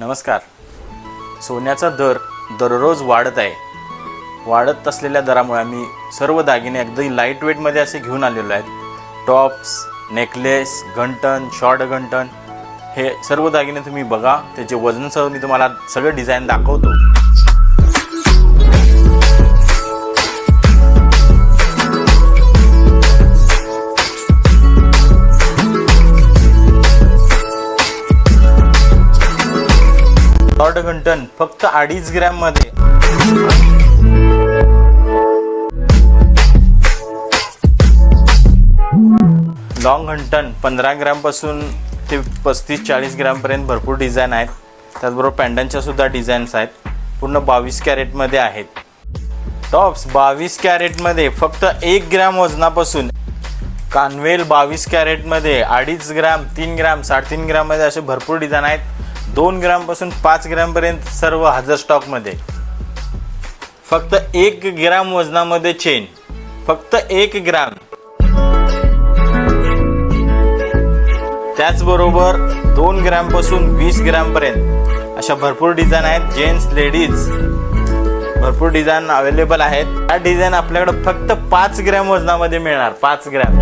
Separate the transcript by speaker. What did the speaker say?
Speaker 1: नमस्कार. सोन्याचा दर दररोज वाढत आहे. वाढत असलेल्या दरामुळे आम्ही सर्व दागिने अगदी लाइट वेटमध्ये असे घेऊन आलेलो आहेत. टॉप्स नेकलेस घंटन शॉर्ट घंटन हे सर्व दागिने तुम्ही बघा. त्याचे वजनसह मी तुम्हाला सगळं डिझाईन दाखवतो. लॉर्ड घंटन फक्त अडीच ग्रॅममध्ये लॉंग घंटन पंधरा ग्रॅमपासून ते पस्तीस चाळीस ग्रॅमपर्यंत भरपूर डिझाईन आहेत. त्याचबरोबर पॅन्डनच्या सुद्धा डिझाईन्स आहेत. पूर्ण बावीस कॅरेटमध्ये आहेत. टॉप्स बावीस कॅरेटमध्ये फक्त एक ग्रॅम वजनापासून कानवेल बावीस कॅरेटमध्ये अडीच ग्रॅम तीन ग्रॅम साडेतीन ग्रॅममध्ये असे भरपूर डिझाईन आहेत. दोन ग्रॅमपासून पाच ग्रॅमपर्यंत सर्व हजर स्टॉकमध्ये फक्त एक ग्रॅम वजनामध्ये चेन फक्त एक ग्रॅम. त्याचबरोबर दोन ग्रॅमपासून वीस ग्रॅमपर्यंत अशा भरपूर डिझाईन आहेत. जेंट्स लेडीज भरपूर डिझाईन अवेलेबल आहेत. त्या डिझाईन आपल्याकडे फक्त पाच ग्रॅम वजनामध्ये मिळणार. पाच ग्रॅम.